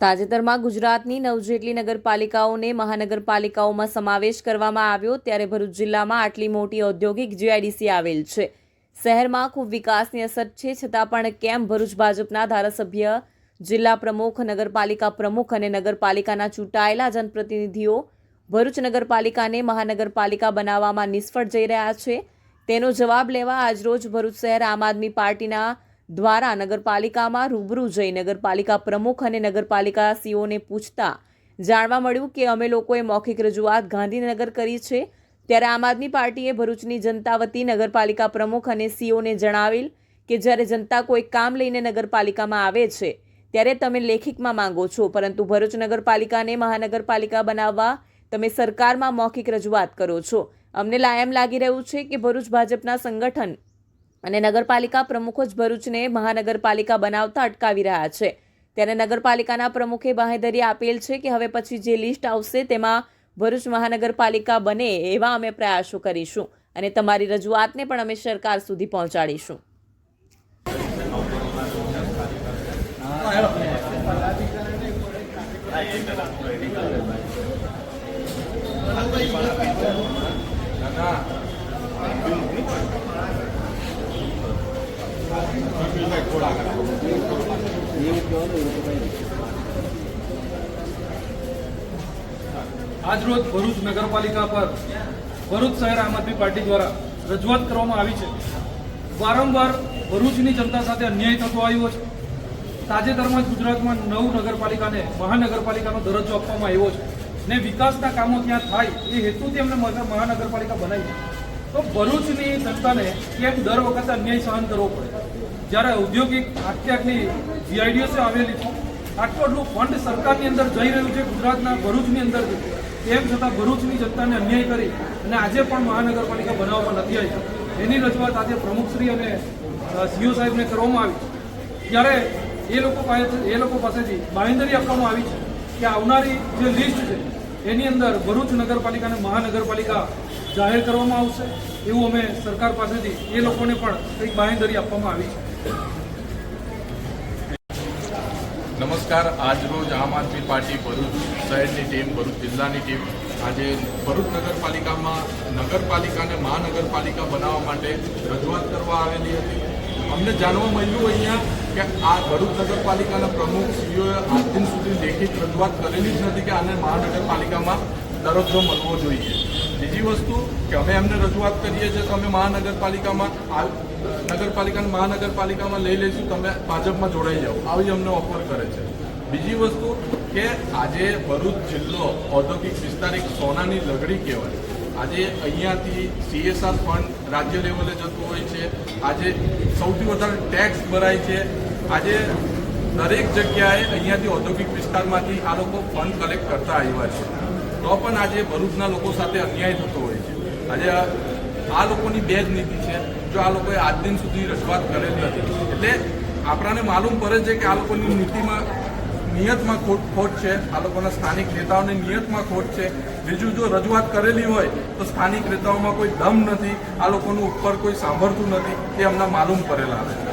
તાજેતરમાં ગુજરાતની નવ જેટલી નગરપાલિકાઓને મહાનગરપાલિકાઓમાં સમાવેશ કરવામાં આવ્યો ત્યારે ભરૂચ જિલ્લામાં આટલી મોટી ઔદ્યોગિક જીઆઈડીસી આવેલ છે. શહેરમાં ખૂબ વિકાસની અસર છે, છતાં પણ કેમ ભરૂચ ભાજપના ધારાસભ્ય, જિલ્લા પ્રમુખ, નગરપાલિકા પ્રમુખ અને નગરપાલિકાના ચૂંટાયેલા જનપ્રતિનિધિઓ ભરૂચ નગરપાલિકાને મહાનગરપાલિકા બનાવવામાં નિષ્ફળ જઈ રહ્યા છે? તેનો જવાબ લેવા આજરોજ ભરૂચ શહેર આમ આદમી પાર્ટીના દ્વારા નગરપાલિકામાં રૂબરૂ જઈ નગરપાલિકા પ્રમુખ અને નગરપાલિકા સીઓને પૂછતા જાણવા મળ્યું કે અમે લોકોએ મૌખિક રજૂઆત ગાંધીનગર કરી છે. ત્યારે આમ આદમી પાર્ટીએ ભરૂચની જનતા વતી નગરપાલિકા પ્રમુખ અને સીઓને જણાવેલ કે જ્યારે જનતા કોઈ કામ લઈને નગરપાલિકામાં આવે છે, ત્યારે તમે લેખિતમાં માંગો છો. પરંતુ ભરૂચ નગરપાલિકાને મહાનગરપાલિકા બનાવવા તમે સરકારમાં મૌખિક રજૂઆત કરો છો. અમને લાયમ લાગી રહ્યું છે કે ભરૂચ ભાજપના સંગઠન અને નગરપાલિકા પ્રમુખો જ ભરૂચને મહાનગરપાલિકા બનાવતા અટકાવી રહ્યા છે. ત્યારે નગરપાલિકાના પ્રમુખે બાહેધરી આપેલ છે કે હવે પછી જે લિસ્ટ આવશે તેમાં ભરૂચ મહાનગરપાલિકા બને એવા અમે પ્રયાસો કરીશું અને તમારી રજૂઆતને પણ અમે સરકાર સુધી પહોંચાડીશું. આજરોજ ભરૂચ નગરપાલિકા પર ભરૂચ શહેર આમ આદમી પાર્ટી દ્વારા રજૂઆત કરવામાં આવી છે. વારંવાર ભરૂચની જનતા સાથે અન્યાય થતો આવ્યો છે. તાજેતરમાં જ ગુજરાતમાં નવ નગરપાલિકાને મહાનગરપાલિકાનો દરજ્જો આપવામાં આવ્યો છે. ને વિકાસના કામો ત્યાં થાય એ હેતુથી અમને મહા- મહાનગરપાલિકા બનાવી તો ભરૂચની જનતાને કેમ દર વખતે અન્યાય સહન કરવો પડે. જ્યારે ઔદ્યોગિક આટલી જીઆઈડીએસ આવેલી છે આટલું ફંડ સરકારની અંદર જઈ રહ્યું છે, ગુજરાતના ભરૂચની અંદર તેમ છતાં ભરૂચની જનતાને અન્યાય કરી અને આજે પણ મહાનગરપાલિકા બનાવવામાં નથી આવી. એની રજૂઆત આજે પ્રમુખશ્રી અને સીઓ સાહેબને કરવામાં આવી ત્યારે એ લોકો પાસે, એ લોકો પાસેથી બાંહેધરી આપવામાં આવી છે કે આવનારી જે લિસ્ટ છે એની અંદર ભરૂચ નગરપાલિકાને મહાનગરપાલિકા જાહેર કરવામાં આવશે. એવું અમે સરકાર પાસેથી એ લોકોને પણ કંઈક બાંહેધરી આપવામાં આવી છે. નમસ્કાર. આજરોજ આમ આદમી પાર્ટી ભરૂચ શહેરની ટીમ, ભરૂચ જિલ્લાની ટીમ આજે ભરૂચ નગરપાલિકામાં નગરપાલિકાને મહાનગરપાલિકા બનાવવા માટે રજૂઆત કરવા આવેલી હતી. અમને જાણવા મળ્યું અહીંયા કે આ ભરૂચ નગરપાલિકાના પ્રમુખ સીઓએ આજ દિન સુધી લેખિત રજૂઆત કરેલી જ નથી કે આને મહાનગરપાલિકામાં દરજ્જો મળવો જોઈએ. બીજી વસ્તુ કે અમે એમને રજૂઆત કરીએ છીએ, તમે મહાનગરપાલિકામાં આ નગરપાલિકાને મહાનગરપાલિકામાં લઈ લઈશું, તમે ભાજપમાં જોડાઈ જાઓ. આવી અમને ઓફર કરે છે. બીજી વસ્તુ કે આજે ભરૂચ જિલ્લો ઔદ્યોગિક વિસ્તાર એક સોનાની લગડી કહેવાય. આજે અહીંયાથી સીએસઆર ફંડ રાજ્ય લેવલે જતું હોય છે. આજે સૌથી વધારે ટેક્સ ભરાય છે. આજે દરેક જગ્યાએ અહીંયાથી ઔદ્યોગિક વિસ્તારમાંથી આ લોકો ફંડ કલેક્ટ કરતા આવ્યા છે. તો પણ આજે ભરૂચના લોકો સાથે અન્યાય થતો હોય છે. આજે આ- લોકોની બે જ નીતિ છે, જો આ લોકોએ આજ દિન સુધી રજૂઆત કરેલી નથી. એટલે આપણાને માલુમ પડે છે કે આ લોકોની નીતિમાં નિયતમાં ખોટ ખોટ છે, આ લોકોના સ્થાનિક નેતાઓની નિયતમાં ખોટ છે. બીજું જો રજૂઆત કરેલી હોય, તો સ્થાનિક નેતાઓમાં કોઈ દમ નથી, આ લોકોનું ઉપર કોઈ સાંભળતું નથી, તે અમને માલુમ પડેલા છે.